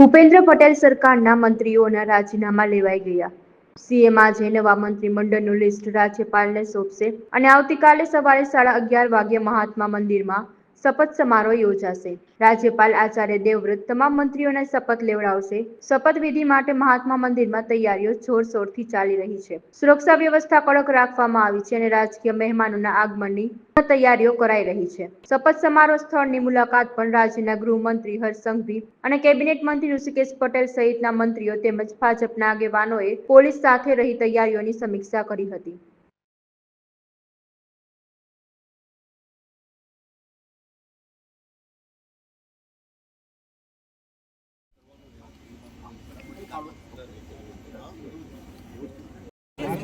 ભૂપેન્દ્ર પટેલ સરકારના મંત્રીઓના રાજીનામા લેવાઈ ગયા. સીએમ આજે નવા મંત્રીમંડળનું લિસ્ટ રાજ્યપાલને સોંપશે અને આવતીકાલે સવારે સાડા અગિયાર વાગ્યે મહાત્મા મંદિરમાં શપથ સમારોહ યોજાશે. રાજ્યપાલ આચાર્ય દેવવ્રત તમામ મંત્રીઓને શપથ લેવડાવશે. શપથવિધિ માટે મહાત્મા મંદિરમાં તૈયારીઓ જોરશોરથી ચાલી રહી છે. સુરક્ષા વ્યવસ્થા કડક રાખવામાં આવી છે અને રાજકીય મહેમાનોના આગમનની તૈયારીઓ કરાઈ રહી છે. શપથ સમારોહ સ્થળની મુલાકાત પણ રાજ્યના ગૃહમંત્રી હર્ષ સંઘવી અને કેબિનેટ મંત્રી ઋષિકેશ પટેલ સહિતના મંત્રીઓ તેમજ ભાજપના આગેવાનોએ પોલીસ સાથે રહી તૈયારીઓની સમીક્ષા કરી હતી.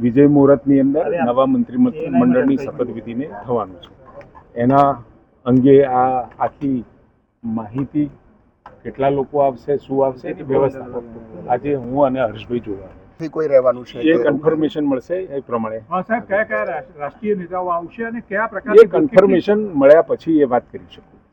વિજય મુહૂર્તની અંદર નવા મંત્રી મંડળની શપથવિધિને થવાનું છે. એના અંગે આ આખી માહિતી કેટલા લોકો આવશે શું આવશે એની વ્યવસ્થા. આજે હું અને હર્ષભાઈ જોવા કોઈ રહેવાનું છે એ કન્ફર્મેશન મળશે એ પ્રમાણે. હા સાહેબ કયા કયા રાષ્ટ્રીય નેતાઓ આવશે અને કયા એ પ્રકારની કન્ફર્મેશન મળ્યા પછી એ વાત કરી શકું.